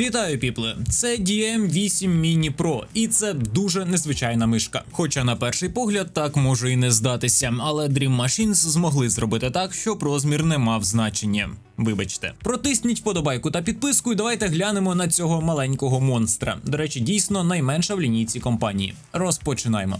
Вітаю, піпли! Це DM8 Mini Pro, і це дуже незвичайна мишка. Хоча на перший погляд так може і не здатися, але Dream Machines змогли зробити так, щоб розмір не мав значення. Вибачте, протисніть вподобайку та підписку, і давайте глянемо на цього маленького монстра. До речі, дійсно найменша в лінійці компанії. Розпочинаємо.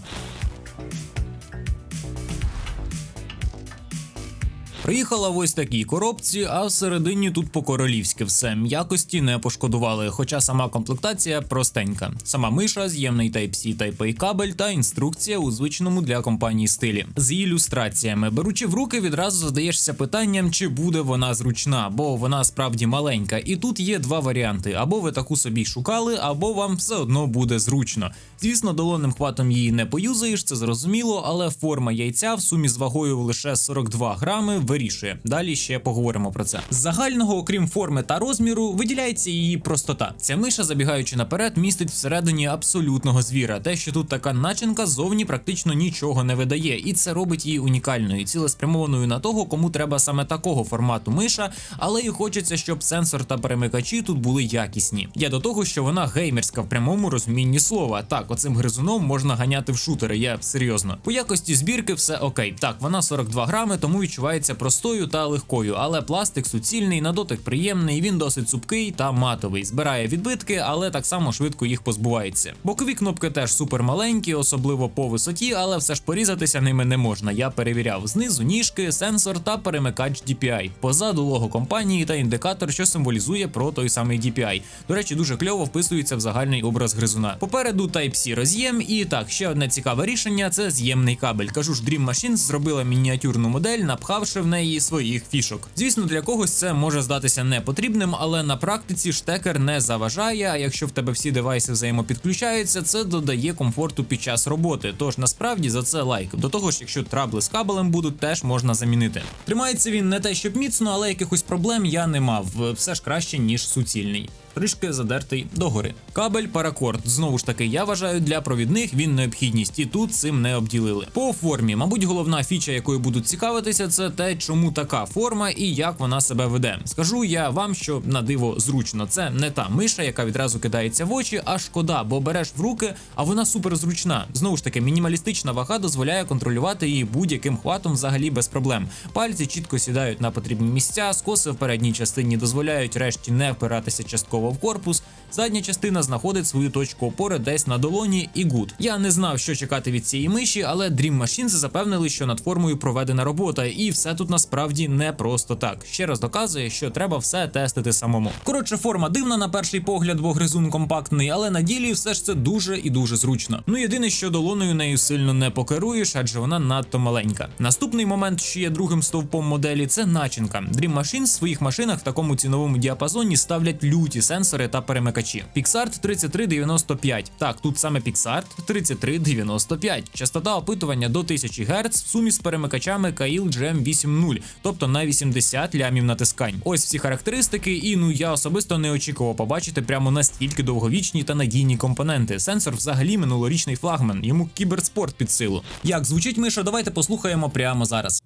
Приїхала в ось такій коробці, а всередині тут по-королівськи все. Якості не пошкодували, хоча сама комплектація простенька. Сама миша, з'ємний Type-C Type-A кабель та інструкція у звичному для компанії стилі. З ілюстраціями. Беручи в руки, відразу задаєшся питанням, чи буде вона зручна, бо вона справді маленька. І тут є два варіанти: або ви таку собі шукали, або вам все одно буде зручно. Звісно, долонним хватом її не поюзаєш, це зрозуміло, але форма яйця в сумі з вагою лише 42 грами вирішує. Далі ще поговоримо про це. З загального, окрім форми та розміру, виділяється її простота. Ця миша, забігаючи наперед, містить всередині абсолютного звіра. Те, що тут така начинка, зовні практично нічого не видає, і це робить її унікальною, цілеспрямованою на того, кому треба саме такого формату миша, але і хочеться, щоб сенсор та перемикачі тут були якісні. Я до того, що вона геймерська в прямому розумінні слова. Так, оцим гризуном можна ганяти в шутери. Я серйозно. По якості збірки все окей. Так, вона 42 грами, тому відчувається простою та легкою, але пластик суцільний, на дотик приємний, він досить цупкий та матовий. Збирає відбитки, але так само швидко їх позбувається. Бокові кнопки теж супер маленькі, особливо по висоті, але все ж порізатися ними не можна. Я перевіряв знизу ніжки, сенсор та перемикач DPI. Позаду лого компанії та індикатор, що символізує про той самий DPI. До речі, дуже кльово вписується в загальний образ гризуна. Попереду Type-C роз'єм, і так, ще одне цікаве рішення це з'ємний кабель. Кажу ж, Dream Machines зробила мініатюрну модель, напхавши в неї своїх фішок. Звісно, для когось це може здатися непотрібним, але на практиці штекер не заважає. А якщо в тебе всі девайси взаємопідключаються, це додає комфорту під час роботи. Тож насправді за це лайк. До того ж, якщо трабли з кабелем будуть, теж можна замінити. Тримається він не те, щоб міцно, але якихось проблем я не мав. Все ж краще ніж суцільний. Трішки задертий догори. Кабель паракорд. Знову ж таки, я вважаю, для провідних він необхідність, і тут цим не обділили. По формі, мабуть, головна фіча, якою будуть цікавитися, це те, чому така форма і як вона себе веде. Скажу я вам, що на диво зручно. Це не та миша, яка відразу кидається в очі, а шкода, бо береш в руки, а вона супер зручна. Знову ж таки, мінімалістична вага дозволяє контролювати її будь-яким хватом взагалі без проблем. Пальці чітко сідають на потрібні місця, скоси в передній частині дозволяють решті не впиратися частково в корпус. Задня частина знаходить свою точку опори десь на долоні і гуд. Я не знав, що чекати від цієї миші, але Dream Machines запевнили, що над формою проведена робота, і все тут насправді не просто так. Ще раз доказує, що треба все тестити самому. Коротше, форма дивна на перший погляд, бо гризун компактний, але на ділі все ж це дуже і дуже зручно. Ну єдине, що долоною нею сильно не покеруєш, адже вона надто маленька. Наступний момент, що є другим стовпом моделі, це начинка. Dream Machines в своїх машинах в такому ціновому діапазоні ставлять люті сенсори та перемикачі. Pixart 3395. Так, тут саме Pixart 3395. Частота опитування до 1000 Гц в сумі з перемикачами Kail GM 8.0, тобто на 80 лямів натискань. Ось всі характеристики, і ну я особисто не очікував побачити прямо настільки довговічні та надійні компоненти. Сенсор взагалі минулорічний флагман, йому кіберспорт під силу. Як звучить миша, давайте послухаємо прямо зараз.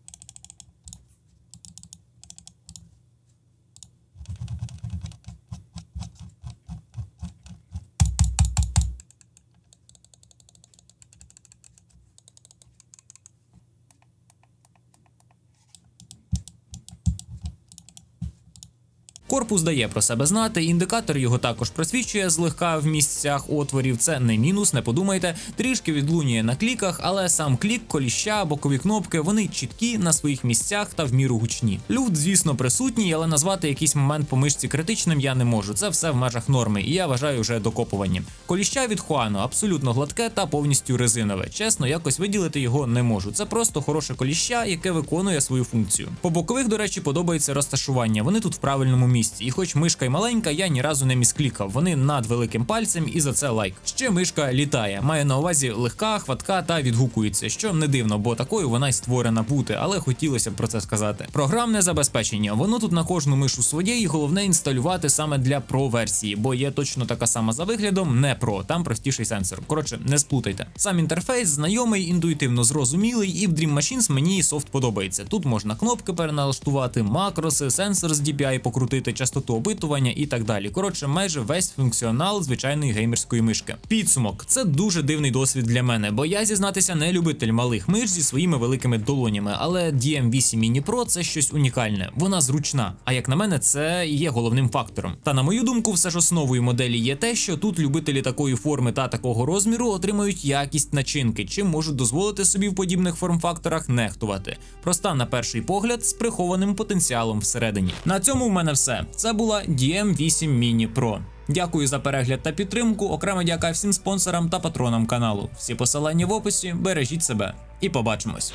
Корпус дає про себе знати, індикатор його також просвічує злегка в місцях отворів. Це не мінус, не подумайте. Трішки відлунює на кліках, але сам клік, коліща, бокові кнопки вони чіткі на своїх місцях та в міру гучні. Люфт, звісно, присутній, але назвати якийсь момент по мишці критичним я не можу. Це все в межах норми, і я вважаю вже докопуванням. Коліща від Хуано абсолютно гладке та повністю резинове. Чесно, якось виділити його не можу. Це просто хороше коліща, яке виконує свою функцію. По бокових, до речі, подобається розташування. Вони тут в правильному місці. І хоч мишка й маленька, я ні разу не місклікав. Вони над великим пальцем, і за це лайк. Ще мишка літає. Має на увазі легка, хватка та відгукується, що не дивно, бо такою вона й створена бути, але хотілося б про це сказати. Програмне забезпечення. Воно тут на кожну мишу своє, і головне інсталювати саме для Pro версії, бо є точно така сама за виглядом, не Pro, там простіший сенсор. Коротше, не сплутайте. Сам інтерфейс знайомий, інтуїтивно зрозумілий, і в Dream Machines мені софт подобається. Тут можна кнопки переналаштувати, макроси, сенсор з DPI покрутити. Змінити частоту опитування і так далі. Коротше, майже весь функціонал звичайної геймерської мишки. Підсумок це дуже дивний досвід для мене, бо я зізнатися не любитель малих миш зі своїми великими долонями, але DM8 Mini Pro це щось унікальне. Вона зручна. А як на мене, це є головним фактором. Та на мою думку, все ж основою моделі є те, що тут любителі такої форми та такого розміру отримають якість начинки, чим можуть дозволити собі в подібних форм-факторах нехтувати. Проста на перший погляд з прихованим потенціалом всередині. На цьому в мене Це була DM8 Mini Pro. Дякую за перегляд та підтримку. Окремо дяка всім спонсорам та патронам каналу. Всі посилання в описі. Бережіть себе і побачимось.